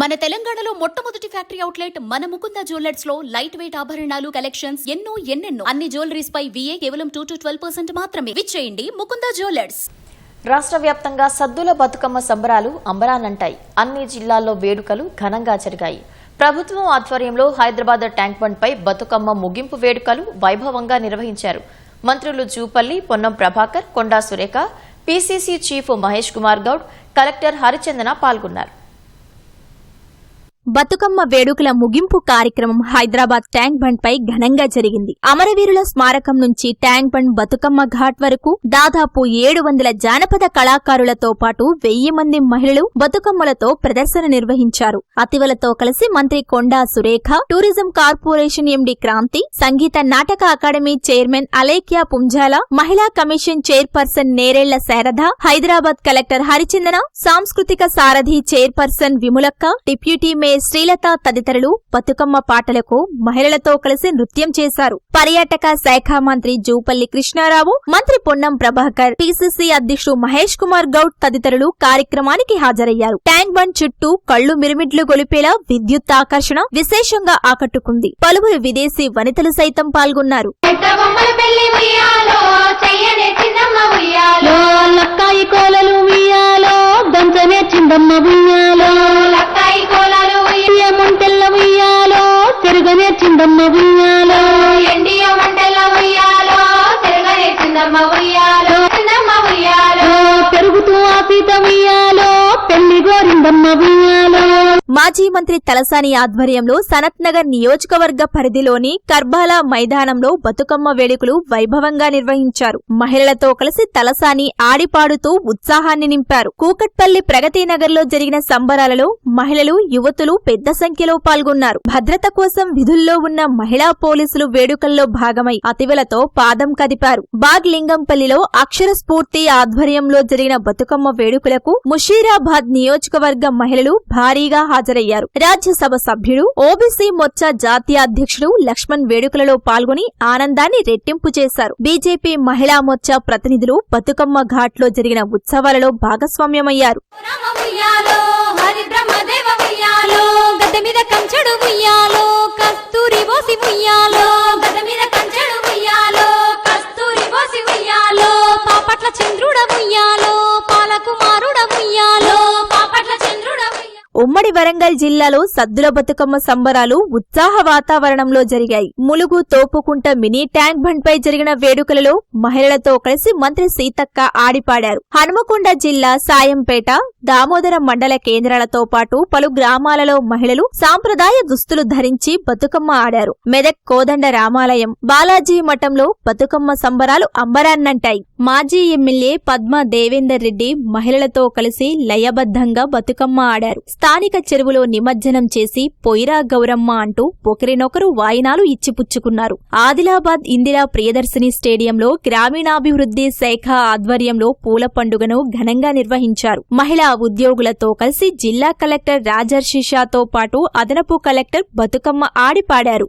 మన తెలంగాణలో మొట్టమొదటి ఫ్యాక్టరీ అవుట్లెట్ మన ముకుంద జ్యువెలర్స్లో లైట్ వెయిట్ ఆభరణాలు కలెక్షన్స్ ఎన్నో ఎన్నెన్నో. అన్ని జ్యువెలరీస్ పై విఏ కేవలం టూ టు ట్వెల్వ్ పర్సెంట్ మాత్రమే. విచ్చేయండి ముకుంద జ్యువెలర్స్. రాష్ట్ర వ్యాప్తంగా సద్దుల బతుకమ్మ సంబరాలు అంబరానంటాయి. అన్ని జిల్లాల్లో వేడుకలు ఘనంగా జరిగాయి. ప్రభుత్వం ఆధ్వర్యంలో హైదరాబాద్ ట్యాంక్ బండ్ పై బతుకమ్మ ముగింపు వేడుకలు వైభవంగా నిర్వహించారు. మంత్రులు Jupalli Ponnam Prabhakar Konda Surekha PCC chief Mahesh Kumar Goud collector Harichandana పాల్గొన్నారు. బతుకమ్మ వేడుకల ముగింపు కార్యక్రమం హైదరాబాద్ ట్యాంక్ బండ్ పై ఘనంగా జరిగింది. అమరవీరుల స్మారకం నుంచి ట్యాంక్ బండ్ బతుకమ్మ ఘాట్ వరకు దాదాపు ఏడు వందల జానపద కళాకారులతో పాటు వెయ్యి మంది మహిళలు బతుకమ్మలతో ప్రదర్శన నిర్వహించారు. అతివలతో కలిసి మంత్రి Konda Surekha tourism corporation MD Kranthi Sangeetha Nataka academy chairman Alekhya Punjala మహిళా commission chairperson Nerella Sharada Hyderabad collector Harichandana సాంస్కృతిక సారథి chairperson Vimalakka deputy mayor Srilatha తదితరులు బతుకమ్మ పాటలకు మహిళలతో కలిసి నృత్యం చేశారు. పర్యాటక శాఖ మంత్రి జూపల్లి కృష్ణారావు మంత్రి పొన్నం ప్రభాకర్ పిసిసి అధ్యక్షుడు మహేష్ కుమార్ గౌడ్ తదితరులు కార్యక్రమానికి హాజరయ్యారు. ట్యాంక్ బండ్ చుట్టూ కళ్ళు మిరుమిట్లు గొలిపేలా విద్యుత్ ఆకర్షణ విశేషంగా ఆకట్టుకుంది. పలువురు విదేశీ వనితలు సైతం పాల్గొన్నారు. ఉయ్యాలో లక్కాయి కోలలు ఉయ్యాలో దంచనే చిందమ్మ ఉయ్యాలో. మాజీ మంత్రి తలసాని ఆధ్వర్యంలో సనత్నగర్ నియోజకవర్గ పరిధిలోని కర్బాలా మైదానంలో బతుకమ్మ వేడుకలు వైభవంగా నిర్వహించారు. మహిళలతో కలిసి తలసాని ఆడిపాడుతూ ఉత్సాహాన్ని నింపారు. కూకట్పల్లి ప్రగతి నగర్లో జరిగిన సంబరాలలో మహిళలు యువతులు పెద్ద సంఖ్యలో పాల్గొన్నారు. భద్రత కోసం విధుల్లో ఉన్న మహిళా పోలీసులు వేడుకల్లో భాగమై అతివలతో పాదం కదిపారు. బాగ్ లింగంపల్లిలో అక్షర స్ఫూర్తి ఆధ్వర్యంలో జరిగిన బతుకమ్మ వేడుకలకు ముషీరాబాద్ నియోజకవర్గ మహిళలు భారీగా హాజరయ్యారు. రాజ్యసభ సభ్యుడు ఓబీసీ మోర్చా జాతీయ అధ్యక్షుడు లక్ష్మణ్ వేడుకలలో పాల్గొని ఆనందాన్ని రెట్టింపు చేశారు. బీజేపీ మహిళా మోర్చా ప్రతినిధులు బతుకమ్మ ఘాట్లో జరిగిన ఉత్సవాలలో భాగస్వామ్యమయ్యారు. ఉమ్మడి వరంగల్ జిల్లాలో సద్దుల బతుకమ్మ సంబరాలు ఉత్సాహ వాతావరణంలో జరిగాయి. Mulugu Thopukunta mini tank bund పై జరిగిన వేడుకలలో మహిళలతో కలిసి మంత్రి సీతక్క ఆడిపాడారు. హనుమకొండ జిల్లా సాయంపేట దామోదర మండల కేంద్రాలతో పాటు పలు గ్రామాలలో మహిళలు సాంప్రదాయ దుస్తులు ధరించి బతుకమ్మ ఆడారు. మెదక్ కోదండ రామాలయం బాలాజీ మఠంలో బతుకమ్మ సంబరాలు అంబరాన్నంటాయి. మాజీ ఎమ్మెల్యే పద్మ దేవేందర్ రెడ్డి మహిళలతో కలిసి లయబద్ధంగా బతుకమ్మ ఆడారు. స్థానిక చెరువులో నిమజ్జనం చేసి పొయిరా గౌరమ్మ అంటూ ఒకరినొకరు వాయినాలు ఇచ్చిపుచ్చుకున్నారు. ఆదిలాబాద్ ఇందిరా ప్రియదర్శిని స్టేడియంలో గ్రామీణాభివృద్ధి శాఖ ఆధ్వర్యంలో పూల పండుగను ఘనంగా నిర్వహించారు. మహిళా ఉద్యోగులతో కలిసి జిల్లా కలెక్టర్ రాజర్షిషాతో పాటు అదనపు కలెక్టర్ బతుకమ్మ ఆడిపాడారు